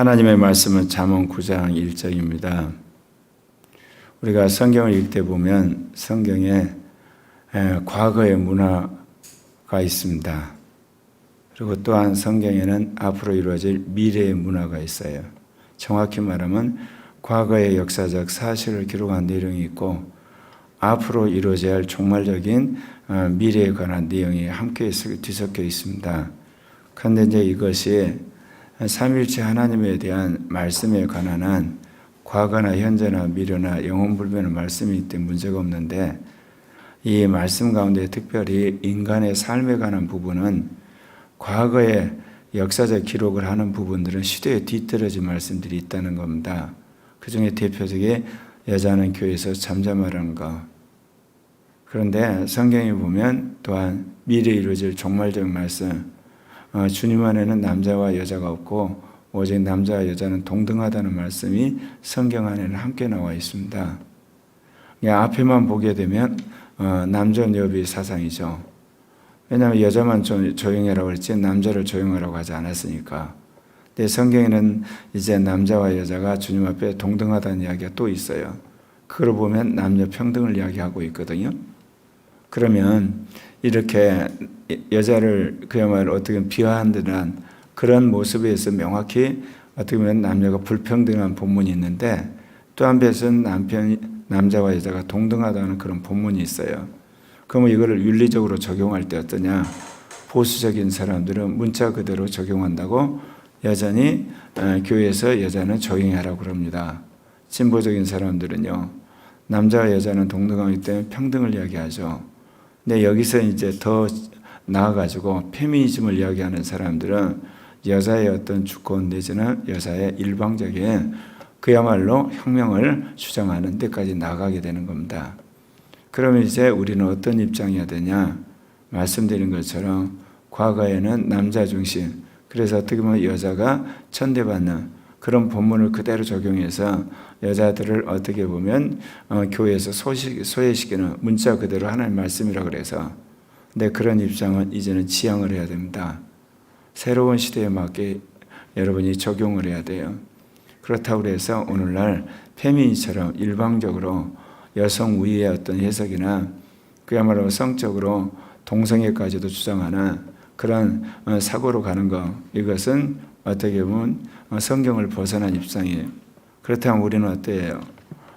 하나님의 말씀은 잠언 9장 1절입니다. 우리가 성경을 읽다 보면 성경에 에, 과거의 문화가 있습니다. 그리고 또한 성경에는 앞으로 이루어질 미래의 문화가 있어요. 정확히 말하면 과거의 역사적 사실을 기록한 내용이 있고 앞으로 이루어져야 할 종말적인 어, 미래에 관한 내용이 함께 뒤섞여 있습니다. 그런데 이제 이것이 삼일체 하나님에 대한 말씀에 관한 한 과거나 현재나 미래나 영원 불변의 말씀이기 때문에 문제가 없는데 이 말씀 가운데 특별히 인간의 삶에 관한 부분은 과거의 역사적 기록을 하는 부분들은 시대에 뒤떨어진 말씀들이 있다는 겁니다. 그 중에 대표적인 여자는 교회에서 잠잠하라는 것. 그런데 성경에 보면 또한 미래에 이루어질 종말적 말씀, 어, 주님 안에는 남자와 여자가 없고 오직 남자와 여자는 동등하다는 말씀이 성경 안에는 함께 나와 있습니다. 앞에만 보게 되면 어, 남존 여비 사상이죠. 왜냐하면 여자만 조용해라고 그랬지 남자를 조용하라고 하지 않았으니까. 근데 성경에는 이제 남자와 여자가 주님 앞에 동등하다는 이야기가 또 있어요. 그걸 보면 남녀 평등을 이야기하고 있거든요. 그러면 이렇게 여자를 그야말로 어떻게 비하한 듯한 그런 모습에서 명확히 어떻게 보면 남녀가 불평등한 본문이 있는데 또 한편에서는 남편 남자와 여자가 동등하다는 그런 본문이 있어요. 그러면 이거를 윤리적으로 적용할 때 어떠냐? 보수적인 사람들은 문자 그대로 적용한다고 여전히 교회에서 여자는 조용히 하라고 그럽니다. 진보적인 사람들은요. 남자와 여자는 동등하기 때문에 평등을 이야기하죠. 근데 여기서 이제 더 나아가지고 페미니즘을 이야기하는 사람들은 여자의 어떤 주권 내지는 여자의 일방적인 그야말로 혁명을 주장하는 데까지 나가게 되는 겁니다. 그러면 이제 우리는 어떤 입장이어야 되냐? 말씀드린 것처럼 과거에는 남자 중심, 그래서 어떻게 보면 여자가 천대받는 그런 본문을 그대로 적용해서 여자들을 어떻게 보면 어, 교회에서 소식, 소외시키는 문자 그대로 하나님 말씀이라 그래서 근데 그런 입장은 이제는 지양을 해야 됩니다. 새로운 시대에 맞게 여러분이 적용을 해야 돼요. 그렇다고 해서 오늘날 페미니처럼 일방적으로 여성 우위의 어떤 해석이나 그야말로 성적으로 동성애까지도 주장하는 그런 어, 사고로 가는 것 이것은 어떻게 보면 어, 성경을 벗어난 입장이에요. 그렇다면 우리는 어때요?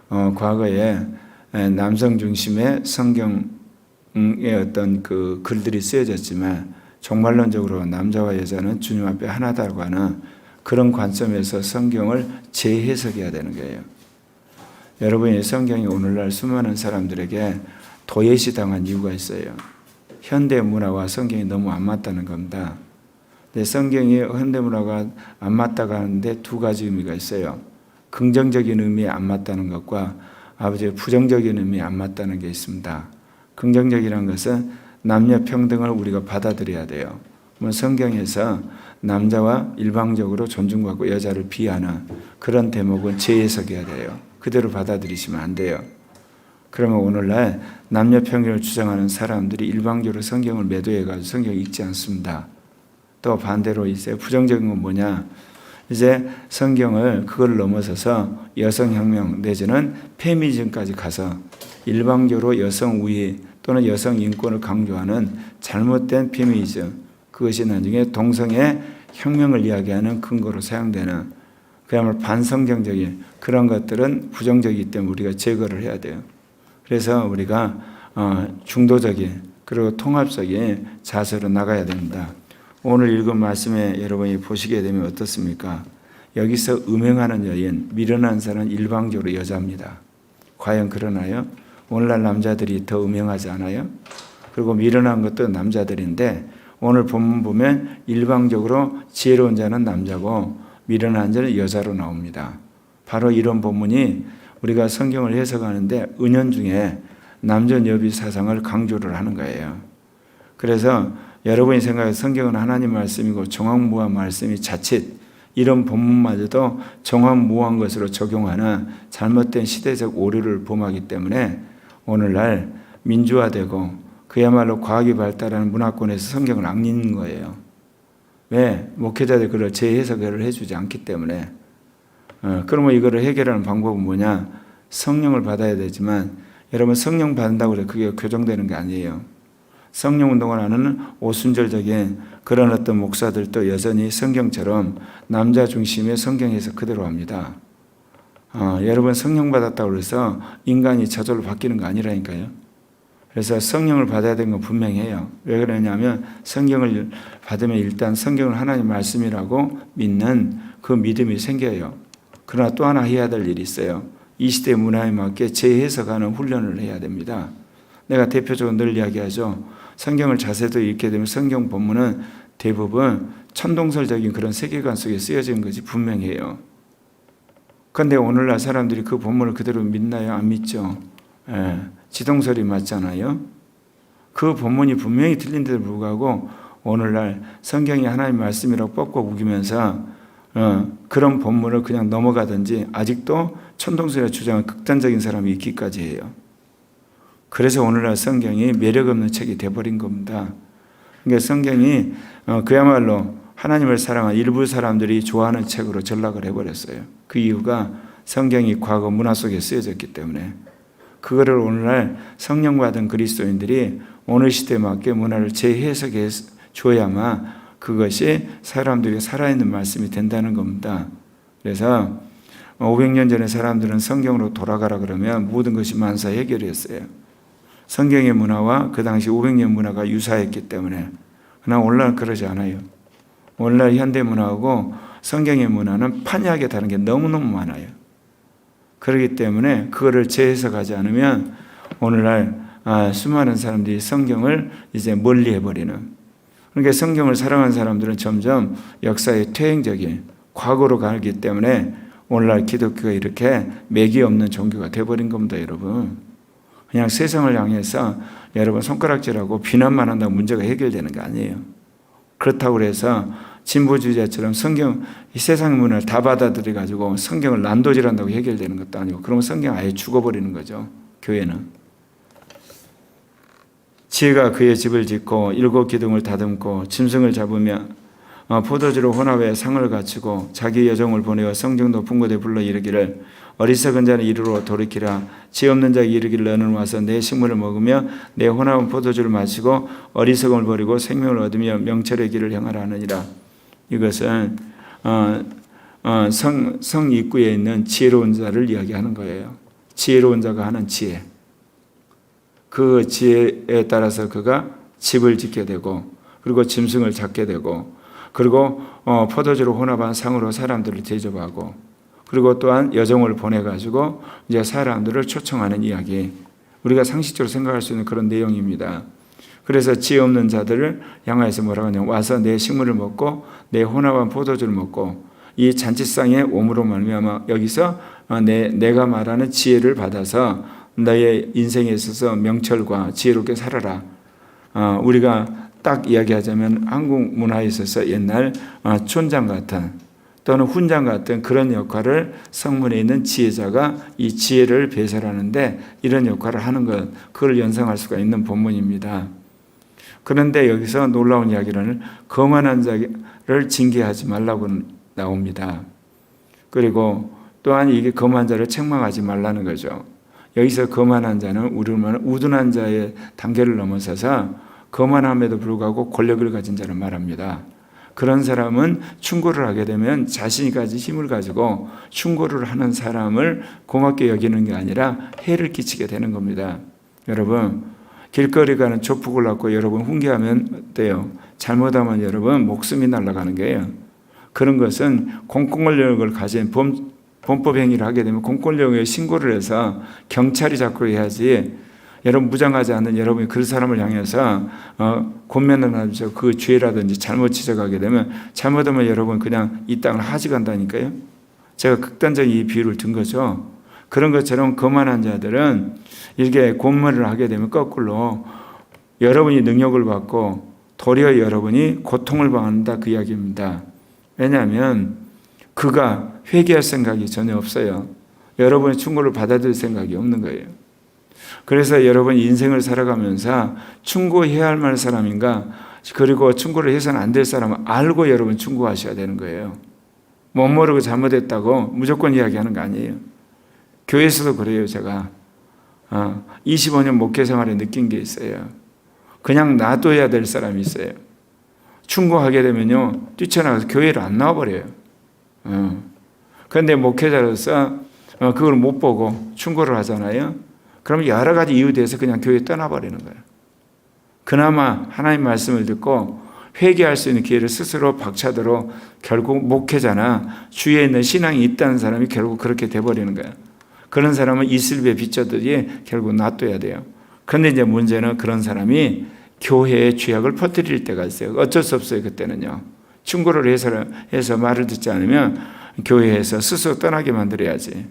어, 과거에 남성 중심의 성경의 어떤 그 글들이 쓰여졌지만 종말론적으로 남자와 여자는 주님 앞에 하나다고 하는 그런 관점에서 성경을 재해석해야 되는 거예요. 여러분이 성경이 오늘날 수많은 사람들에게 도예시 당한 이유가 있어요. 현대 문화와 성경이 너무 안 맞다는 겁니다. 근데 성경이 현대 문화가 안 맞다고 하는데 두 가지 의미가 있어요. 긍정적인 의미에 안 맞다는 것과 아버지의 부정적인 의미에 안 맞다는 게 있습니다. 긍정적이라는 것은 남녀 평등을 우리가 받아들여야 돼요. 뭐 성경에서 남자와 일방적으로 존중받고 여자를 비하는 그런 대목은 재해석해야 돼요. 그대로 받아들이시면 안 돼요. 그러면 오늘날 남녀 평등을 주장하는 사람들이 일방적으로 성경을 매도해가지고 성경 읽지 않습니다. 또 반대로 이제 부정적인 건 뭐냐? 이제 성경을 그걸 넘어서서 여성혁명 내지는 페미니즘까지 가서 일방적으로 여성 우위 또는 여성 인권을 강조하는 잘못된 페미니즘 그것이 나중에 동성애 혁명을 이야기하는 근거로 사용되는 그야말로 반성경적인 그런 것들은 부정적이기 때문에 우리가 제거를 해야 돼요. 그래서 우리가 어, 중도적인 그리고 통합적인 자세로 나가야 됩니다. 오늘 읽은 말씀에 여러분이 보시게 되면 어떻습니까? 여기서 음행하는 여인, 미련한 사람은 일방적으로 여자입니다. 과연 그러나요? 오늘날 남자들이 더 음행하지 않아요? 그리고 미련한 것도 남자들인데 오늘 본문 보면 일방적으로 지혜로운 자는 남자고 미련한 자는 여자로 나옵니다. 바로 이런 본문이 우리가 성경을 해석하는데 은연 중에 남전 여비 사상을 강조를 하는 거예요. 그래서 여러분이 생각해 성경은 하나님 말씀이고 정황무한 말씀이 자칫 이런 본문마저도 정황무한 것으로 적용하는 잘못된 시대적 오류를 범하기 때문에 오늘날 민주화되고 그야말로 과학이 발달하는 문화권에서 성경을 안 읽는 거예요. 왜? 목회자들이 그걸 재해석을 해주지 않기 때문에. 어, 그러면 이거를 해결하는 방법은 뭐냐? 성령을 받아야 되지만 여러분 성령 받는다고 해서 그게 교정되는 게 아니에요. 성령 운동을 하는 오순절적인 그런 어떤 목사들도 여전히 성경처럼 남자 중심의 성경에서 그대로 합니다. 어, 여러분 성령 받았다고 해서 인간이 저절로 바뀌는 거 아니라니까요. 그래서 성령을 받아야 되는 건 분명해요. 왜 그러냐면 성경을 받으면 일단 성경을 하나님 말씀이라고 믿는 그 믿음이 생겨요. 그러나 또 하나 해야 될 일이 있어요. 이 시대 문화에 맞게 재해석하는 훈련을 해야 됩니다. 내가 대표적으로 늘 이야기하죠. 성경을 자세도 읽게 되면 성경 본문은 대부분 천동설적인 그런 세계관 속에 쓰여진 것이 분명해요. 그런데 오늘날 사람들이 그 본문을 그대로 믿나요? 안 믿죠. 예, 지동설이 맞잖아요. 그 본문이 분명히 틀린데도 불구하고 오늘날 성경이 하나님 말씀이라고 뻑뻑 우기면서 어, 그런 본문을 그냥 넘어가든지 아직도 천동설의 주장은 극단적인 사람이 있기까지 해요. 그래서 오늘날 성경이 매력 없는 책이 돼버린 겁니다. 그러니까 성경이 어, 그야말로 하나님을 사랑한 일부 사람들이 좋아하는 책으로 전락을 해버렸어요. 그 이유가 성경이 과거 문화 속에 쓰여졌기 때문에 그거를 오늘날 성령 받은 그리스도인들이 오늘 시대에 맞게 문화를 재해석해 줘야만 그것이 사람들이 살아있는 말씀이 된다는 겁니다. 그래서 500년 전에 사람들은 성경으로 돌아가라 그러면 모든 것이 만사 해결이었어요. 성경의 문화와 그 당시 500년 문화가 유사했기 때문에 그러나 오늘날 그러지 않아요. 오늘날 현대 문화하고 성경의 문화는 판이하게 다른 게 너무너무 많아요. 그렇기 때문에 그거를 재해석하지 않으면 오늘날 아, 수많은 사람들이 성경을 이제 멀리 해버리는 그러니까 성경을 사랑하는 사람들은 점점 역사의 퇴행적인 과거로 가기 때문에 오늘날 기독교가 이렇게 맥이 없는 종교가 돼버린 겁니다, 여러분. 그냥 세상을 향해서 여러분 손가락질하고 비난만 한다고 문제가 해결되는 게 아니에요. 그렇다고 해서 진보주의자처럼 성경 이 세상 문화를 다 받아들여 가지고 성경을 난도질한다고 해결되는 것도 아니고 그러면 성경 아예 죽어버리는 거죠. 교회는. 지혜가 그의 집을 짓고 일곱 기둥을 다듬고 짐승을 잡으며 어, 포도주로 혼합해 상을 갖추고 자기 여종을 보내어 성정 높은 곳에 불러 이르기를 어리석은 자는 이르러 돌이키라. 지혜 없는 자에게 이르기를 너는 와서 내 식물을 먹으며 내 혼합은 포도주를 마시고 어리석음을 버리고 생명을 얻으며 명철의 길을 향하라 하느니라. 이것은 어, 어, 성, 성 입구에 있는 지혜로운 자를 이야기하는 거예요. 지혜로운 자가 하는 지혜. 그 지혜에 따라서 그가 집을 짓게 되고 그리고 짐승을 잡게 되고 그리고 어, 포도주로 혼합한 상으로 사람들을 대접하고 그리고 또한 여정을 보내가지고 이제 사람들을 초청하는 이야기 우리가 상식적으로 생각할 수 있는 그런 내용입니다. 그래서 지혜 없는 자들을 향하여서 뭐라고 하냐 와서 내 식물을 먹고 내 혼합한 포도주를 먹고 이 잔치상의 오므로 말미암아 여기서 어, 내 내가 말하는 지혜를 받아서 너의 인생에 있어서 명철과 지혜롭게 살아라. 어, 우리가 딱 이야기하자면 한국 문화에 있어서 옛날 어, 촌장 같은 또는 훈장 같은 그런 역할을 성문에 있는 지혜자가 이 지혜를 배설하는데 이런 역할을 하는 것, 그걸 연상할 수가 있는 본문입니다. 그런데 여기서 놀라운 이야기는 거만한 자를 징계하지 말라고 나옵니다. 그리고 또한 이게 거만한 자를 책망하지 말라는 거죠. 여기서 거만한 자는 우리로 말하는 우둔한 자의 단계를 넘어서서 거만함에도 불구하고 권력을 가진 자를 말합니다. 그런 사람은 충고를 하게 되면 자신이 가진 힘을 가지고 충고를 하는 사람을 고맙게 여기는 게 아니라 해를 끼치게 되는 겁니다. 여러분, 길거리 가는 조폭을 갖고 여러분 훈계하면 돼요. 잘못하면 여러분 목숨이 날아가는 거예요. 그런 것은 공권력을 가진 범, 범법 행위를 하게 되면 공권력에 신고를 해서 경찰이 잡고 해야지 여러분 무장하지 않는 여러분이 그 사람을 향해서 어, 권면을 하면서 그 죄라든지 잘못 지적하게 되면 잘못하면 여러분 그냥 이 땅을 하지 간다니까요. 제가 극단적인 이 비유를 든 거죠. 그런 것처럼 거만한 자들은 이렇게 권면을 하게 되면 거꾸로 여러분이 능력을 받고 도리어 여러분이 고통을 받는다 그 이야기입니다. 왜냐하면 그가 회개할 생각이 전혀 없어요. 여러분의 충고를 받아들일 생각이 없는 거예요. 그래서 여러분 인생을 살아가면서 충고해야 할 만한 사람인가 그리고 충고를 해서는 안 될 사람은 알고 여러분 충고하셔야 되는 거예요. 못 모르고 잘못했다고 무조건 이야기하는 거 아니에요. 교회에서도 그래요, 제가. 어, 25년 목회 생활에 느낀 게 있어요. 그냥 놔둬야 될 사람이 있어요. 충고하게 되면요, 뛰쳐나가서 교회를 안 나와버려요. 어. 그런데 목회자로서 어, 그걸 못 보고 충고를 하잖아요. 그러면 여러 가지 이유 돼서 그냥 교회 떠나버리는 거예요. 그나마 하나님 말씀을 듣고 회개할 수 있는 기회를 스스로 박차도록 결국 목회자나 주위에 있는 신앙이 있다는 사람이 결국 그렇게 돼버리는 거예요. 그런 사람은 이슬비에 비춰들이 결국 놔둬야 돼요. 그런데 이제 문제는 그런 사람이 교회의 죄악을 퍼뜨릴 때가 있어요. 어쩔 수 없어요. 그때는요. 충고를 해서, 해서 말을 듣지 않으면 교회에서 스스로 떠나게 만들어야지.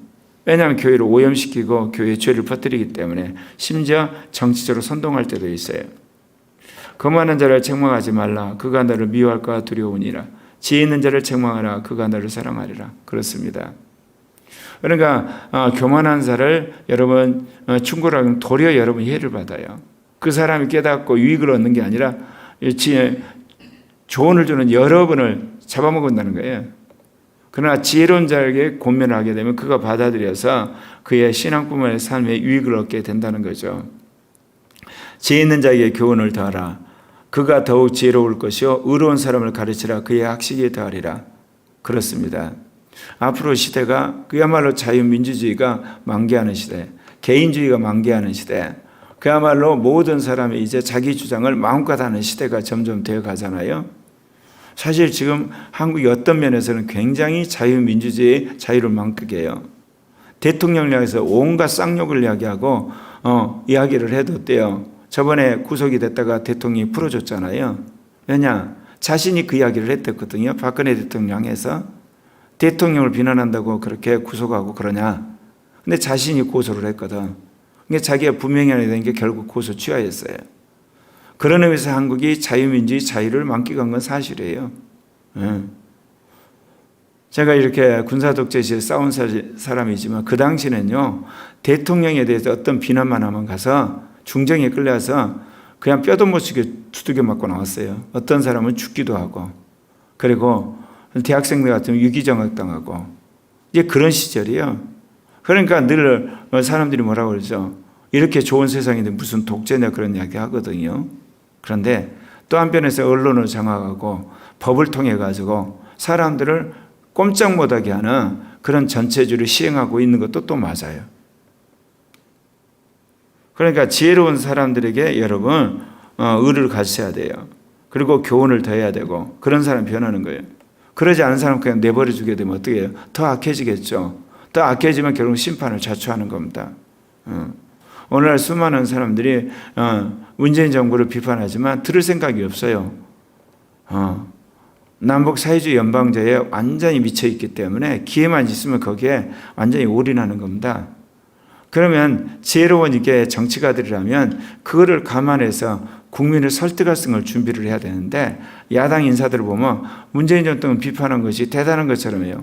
왜냐하면 교회를 오염시키고 교회의 죄를 퍼뜨리기 때문에 심지어 정치적으로 선동할 때도 있어요. 거만한 자를 책망하지 말라. 그가 너를 미워할까 두려우니라. 지혜 있는 자를 책망하라. 그가 너를 사랑하리라. 그렇습니다. 그러니까 어, 교만한 자를 여러분 어, 충고를 하면 도리어 여러분 해를 받아요. 그 사람이 깨닫고 유익을 얻는 게 아니라 지 조언을 주는 여러분을 잡아먹는다는 거예요. 그러나 지혜로운 자에게 권면을 하게 되면 그가 받아들여서 그의 신앙뿐만의 삶에 유익을 얻게 된다는 거죠. 지혜 있는 자에게 교훈을 더하라. 그가 더욱 지혜로울 것이요 의로운 사람을 가르치라 그의 학식에 더하리라. 그렇습니다. 앞으로 시대가 그야말로 자유민주주의가 만개하는 시대, 개인주의가 만개하는 시대, 그야말로 모든 사람이 이제 자기 주장을 마음껏 하는 시대가 점점 되어 가잖아요. 사실 지금 한국이 어떤 면에서는 굉장히 자유민주주의의 자유를 만끽 해요. 대통령을 향해서 온갖 쌍욕을 이야기하고, 어, 이야기를 해도 돼요. 저번에 구속이 됐다가 대통령이 풀어줬잖아요. 왜냐? 자신이 그 이야기를 했댔거든요. 박근혜 대통령 향해서. 대통령을 비난한다고 그렇게 구속하고 그러냐. 근데 자신이 고소를 했거든. 그게 자기가 분명히 해야 되는 게 결국 고소 취하였어요. 그런 의미에서 한국이 자유민주주의 자유를 만끽한 건 사실이에요. 예. 제가 이렇게 군사독재 시에 싸운 사람이지만 그 당시는요, 대통령에 대해서 어떤 비난만 하면 가서 중정에 끌려서 그냥 뼈도 못 치게 두들겨 맞고 나왔어요. 어떤 사람은 죽기도 하고, 그리고 대학생들 같으면 유기정학 당하고, 이제 그런 시절이에요. 그러니까 늘 사람들이 뭐라고 그러죠? 이렇게 좋은 세상인데 무슨 독재냐 그런 이야기 하거든요. 그런데 또 한편에서 언론을 장악하고 법을 통해 가지고 사람들을 꼼짝 못하게 하는 그런 전체주의를 시행하고 있는 것도 또 맞아요. 그러니까 지혜로운 사람들에게 여러분 어, 의를 가르쳐야 돼요. 그리고 교훈을 더해야 되고 그런 사람 변하는 거예요. 그러지 않은 사람 그냥 내버려 주게 되면 어떻게 해요? 더 악해지겠죠. 더 악해지면 결국 심판을 자초하는 겁니다. 어. 오늘날 수많은 사람들이 어, 문재인 정부를 비판하지만 들을 생각이 없어요. 남북 사회주의 연방제에 완전히 미쳐 있기 때문에 기회만 있으면 거기에 완전히 올인하는 겁니다. 그러면 지혜로운 이게 정치가들이라면 그거를 감안해서 국민을 설득할 수 있는 준비를 해야 되는데 야당 인사들을 보면 문재인 정권을 비판한 것이 대단한 것처럼요.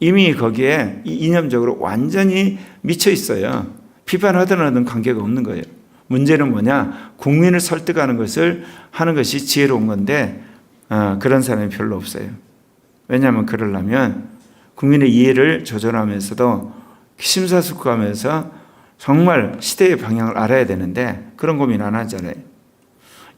이미 거기에 이념적으로 완전히 미쳐 있어요. 비판하든 하든 관계가 없는 거예요. 문제는 뭐냐? 국민을 설득하는 것을 하는 것이 지혜로운 건데 어, 그런 사람이 별로 없어요. 왜냐하면 그러려면 국민의 이해를 조절하면서도 심사숙고하면서 정말 시대의 방향을 알아야 되는데 그런 고민 안 하잖아요.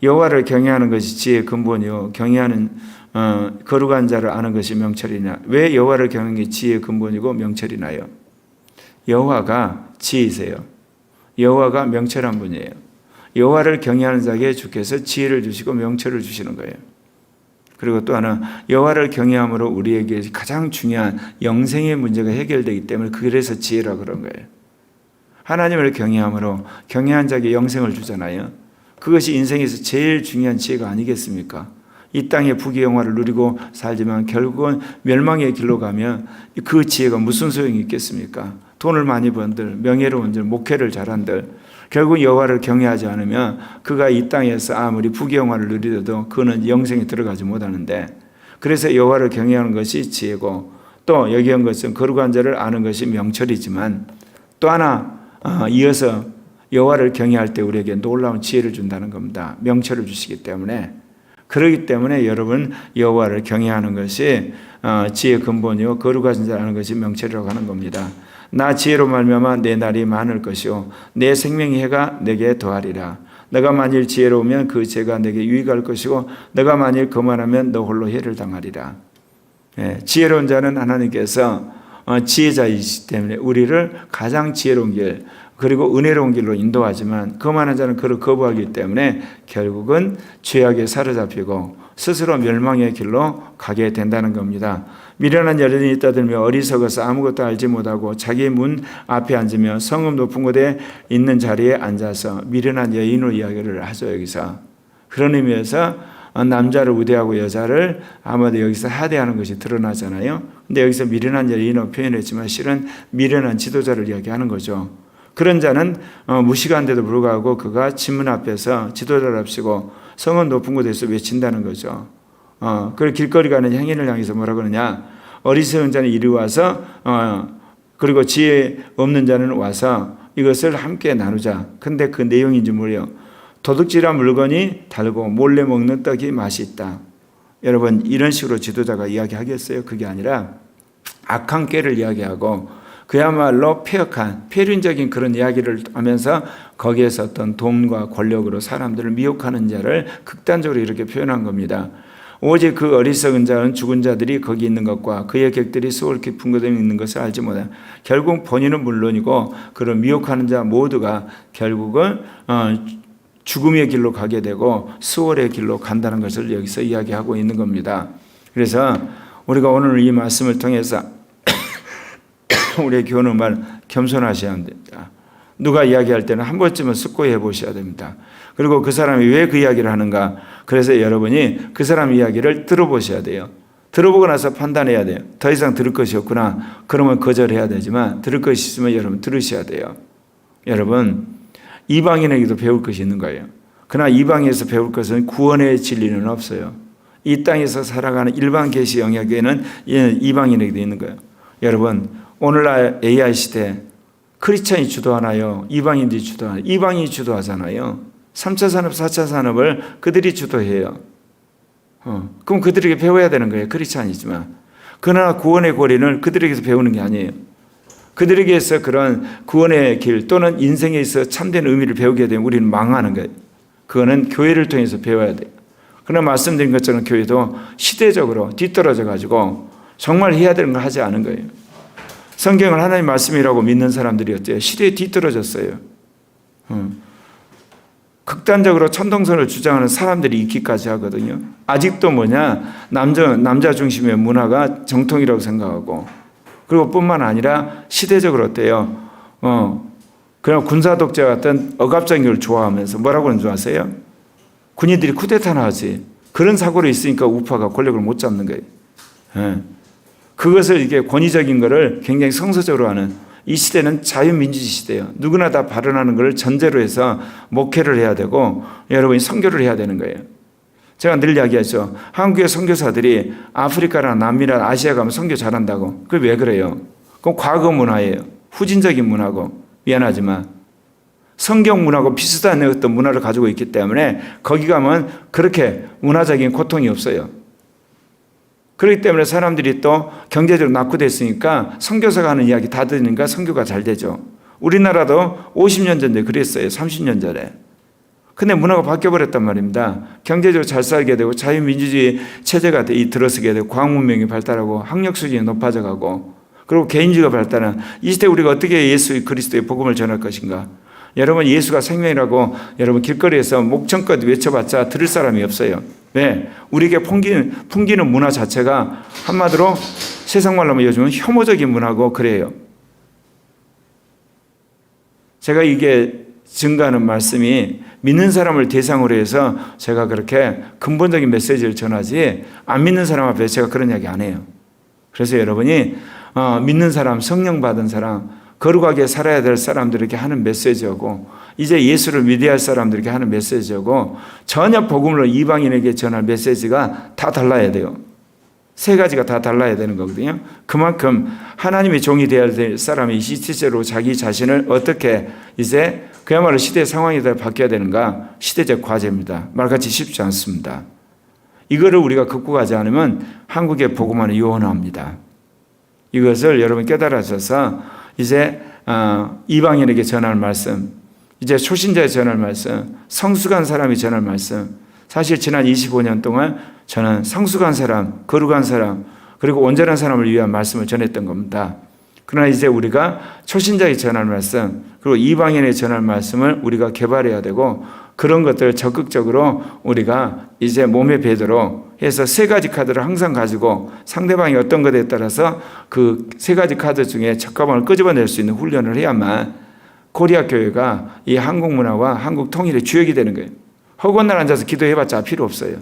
여호와를 경외하는 것이 지혜의 근본이요 경외하는 어, 거룩한 자를 아는 것이 명철이냐? 왜 여호와를 경외하는 게 지혜의 근본이고 명철이나요? 여호와가 지혜이세요. 여호와가 명철한 분이에요. 여호와를 경외하는 자에게 주께서 지혜를 주시고 명철을 주시는 거예요. 그리고 또 하나 여호와를 경외함으로 우리에게 가장 중요한 영생의 문제가 해결되기 때문에 그래서 지혜라 그런 거예요. 하나님을 경외함으로 경외한 자에게 영생을 주잖아요. 그것이 인생에서 제일 중요한 지혜가 아니겠습니까? 이 땅의 부귀영화를 누리고 살지만 결국은 멸망의 길로 가면 그 지혜가 무슨 소용이 있겠습니까? 돈을 많이 번들, 명예로운들, 목회를 잘한들, 결국 여호와를 경외하지 않으면 그가 이 땅에서 아무리 부귀영화를 누리더라도 그는 영생에 들어가지 못하는데 그래서 여호와를 경외하는 것이 지혜고 또 여기 한 것은 거룩한 자를 아는 것이 명철이지만 또 하나 어, 이어서 여호와를 경외할 때 우리에게 놀라운 지혜를 준다는 겁니다. 명철을 주시기 때문에 그렇기 때문에 여러분 여호와를 경외하는 것이 어, 지혜 근본이요 거룩하신 자라는 것이 명철이라고 하는 겁니다. 나 지혜로 말미암아 내 날이 많을 것이요 내 생명의 해가 내게 더하리라. 내가 만일 지혜로우면 그 죄가 내게 유익할 것이고 내가 만일 거만하면 너 홀로 해를 당하리라. 예, 지혜로운 자는 하나님께서 어, 지혜자이기 때문에 우리를 가장 지혜로운 길 그리고 은혜로운 길로 인도하지만 거만한 자는 그를 거부하기 때문에 결국은 죄악에 사로잡히고 스스로 멸망의 길로 가게 된다는 겁니다. 미련한 여인이 떠들며 어리석어서 아무것도 알지 못하고 자기 문 앞에 앉으며 성읍 높은 곳에 있는 자리에 앉아서 미련한 여인으로 이야기를 하죠 여기서 그런 의미에서 남자를 우대하고 여자를 아마도 여기서 하대하는 것이 드러나잖아요. 근데 여기서 미련한 여인으로 표현했지만 실은 미련한 지도자를 이야기하는 거죠. 그런 자는 어, 무식한데도 불구하고 그가 지문 앞에서 지도자를 앞시고 성은 높은 곳에서 외친다는 거죠. 어, 그 길거리 가는 행인을 향해서 뭐라 그러냐? 어리석은 자는 이리 와서 어, 그리고 지혜 없는 자는 와서 이것을 함께 나누자. 근데 그 내용인지 뭐예요? 도둑질한 물건이 달고 몰래 먹는 떡이 맛이 있다. 여러분 이런 식으로 지도자가 이야기하겠어요? 그게 아니라 악한 꾀를 이야기하고 그야말로 폐역한 폐륜적인 그런 이야기를 하면서 거기에서 어떤 돈과 권력으로 사람들을 미혹하는 자를 극단적으로 이렇게 표현한 겁니다. 오직 그 어리석은 자는 죽은 자들이 거기 있는 것과 그의 객들이 수월 깊은 곳에 있는 것을 알지 못해 결국 본인은 물론이고 그런 미혹하는 자 모두가 결국은 어, 죽음의 길로 가게 되고 수월의 길로 간다는 것을 여기서 이야기하고 있는 겁니다. 그래서 우리가 오늘 이 말씀을 통해서 우리의 교훈은 말 겸손하셔야 합니다. 누가 이야기할 때는 한 번쯤은 숙고해 보셔야 됩니다. 그리고 그 사람이 왜 그 이야기를 하는가? 그래서 여러분이 그 사람 이야기를 들어보셔야 돼요. 들어보고 나서 판단해야 돼요. 더 이상 들을 것이 없구나. 그러면 거절해야 되지만 들을 것이 있으면 여러분 들으셔야 돼요. 여러분 이방인에게도 배울 것이 있는 거예요. 그러나 이방에서 배울 것은 구원의 진리는 없어요. 이 땅에서 살아가는 일반 계시 영역에는 이방인에게도 있는 거예요. 여러분 오늘날 AI 시대 크리스천이 주도하나요? 이방인들이 주도하나요? 이방인이 주도하잖아요. 3차 산업, 4차 산업을 그들이 주도해요. 어, 그럼 그들에게 배워야 되는 거예요. 크리스천이지만. 그러나 구원의 고리는 그들에게서 배우는 게 아니에요. 그들에게서 그런 구원의 길 또는 인생에 있어 참된 의미를 배우게 되면 우리는 망하는 거예요. 그거는 교회를 통해서 배워야 돼요. 그러나 말씀드린 것처럼 교회도 시대적으로 뒤떨어져 가지고 정말 해야 되는 걸 하지 않은 거예요. 성경을 하나님 말씀이라고 믿는 사람들이 어때요? 시대에 뒤떨어졌어요. 극단적으로 천동설을 주장하는 사람들이 있기까지 하거든요. 아직도 뭐냐 남자 남자 중심의 문화가 정통이라고 생각하고 그리고 뿐만 아니라 시대적으로 어때요? 어 그냥 군사 독재 같은 억압적인 걸 좋아하면서 뭐라고 하는 줄 아세요? 군인들이 쿠데타나 하지. 그런 사고로 있으니까 우파가 권력을 못 잡는 거예요. 예. 그것을 이게 권위적인 것을 굉장히 성서적으로 하는 이 시대는 자유민주주의 시대예요. 누구나 다 발언하는 것을 전제로 해서 목회를 해야 되고 여러분이 선교를 해야 되는 거예요. 제가 늘 이야기하죠. 한국의 선교사들이 아프리카나 남미나 아시아 가면 선교 잘한다고. 그게 왜 그래요? 그건 과거 문화예요. 후진적인 문화고. 미안하지만 성경 문화고 비슷한 어떤 문화를 가지고 있기 때문에 거기 가면 그렇게 문화적인 고통이 없어요. 그렇기 때문에 사람들이 또 경제적으로 낙후됐으니까 선교사가 하는 이야기 다 들으니까 선교가 잘 되죠. 우리나라도 50년 전에 그랬어요. 30년 전에. 근데 문화가 바뀌어버렸단 말입니다. 경제적으로 잘 살게 되고 자유민주주의 체제가 들어서게 되고 과학문명이 발달하고 학력 수준이 높아져가고 그리고 개인주의가 발달한 이 시대 우리가 어떻게 예수 그리스도의 복음을 전할 것인가? 여러분 예수가 생명이라고 여러분 길거리에서 목청껏 외쳐봤자 들을 사람이 없어요. 왜? 우리에게 풍기는, 풍기는 문화 자체가 한마디로 세상 말로 하면 요즘은 혐오적인 문화고 그래요. 제가 이게 증가하는 말씀이 믿는 사람을 대상으로 해서 제가 그렇게 근본적인 메시지를 전하지 안 믿는 사람 앞에 제가 그런 이야기 안 해요. 그래서 여러분이 어, 믿는 사람, 성령 받은 사람, 거룩하게 살아야 될 사람들에게 하는 메시지고 이제 예수를 믿어야 할 사람들에게 하는 메시지고 전혀 복음으로 이방인에게 전할 메시지가 다 달라야 돼요. 세 가지가 다 달라야 되는 거거든요. 그만큼 하나님의 종이 되어야 될 사람이 실제로 자기 자신을 어떻게 이제 그야말로 시대 상황에 따라 바뀌어야 되는가 시대적 과제입니다. 말같이 쉽지 않습니다. 이거를 우리가 극복하지 않으면 한국의 복음화는 요원합니다. 이것을 여러분 깨달아셔서 이제 어, 이방인에게 전할 말씀, 이제 초신자에 전할 말씀, 성숙한 사람이 전할 말씀. 사실 지난 25년 동안 저는 성숙한 사람, 거룩한 사람, 그리고 온전한 사람을 위한 말씀을 전했던 겁니다. 그러나 이제 우리가 초신자에 전할 말씀, 그리고 이방인에 전할 말씀을 우리가 개발해야 되고 그런 것들을 적극적으로 우리가 이제 몸에 배도록 해서 세 가지 카드를 항상 가지고 상대방이 어떤 것에 따라서 그 세 가지 카드 중에 적합함을 끄집어낼 수 있는 훈련을 해야만 코리아 교회가 이 한국 문화와 한국 통일의 주역이 되는 거예요. 허구한 날 앉아서 기도해봤자 필요 없어요.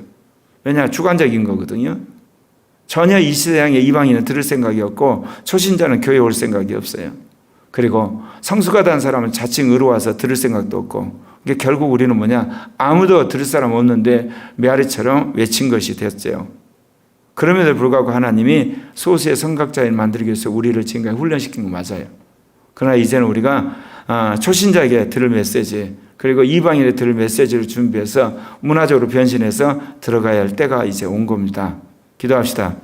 왜냐 주관적인 거거든요. 전혀 이 세상의 이방인은 들을 생각이 없고 초신자는 교회 올 생각이 없어요. 그리고 성숙하다는 사람은 자칭 의로 와서 들을 생각도 없고 이게 결국 우리는 뭐냐 아무도 들을 사람 없는데 메아리처럼 외친 것이 됐어요. 그럼에도 불구하고 하나님이 소수의 성각자를 만들기 위해서 우리를 지금까지 훈련시킨 거 맞아요. 그러나 이제는 우리가 아, 초신자에게 들을 메시지 그리고 이방인에 들을 메시지를 준비해서 문화적으로 변신해서 들어가야 할 때가 이제 온 겁니다. 기도합시다.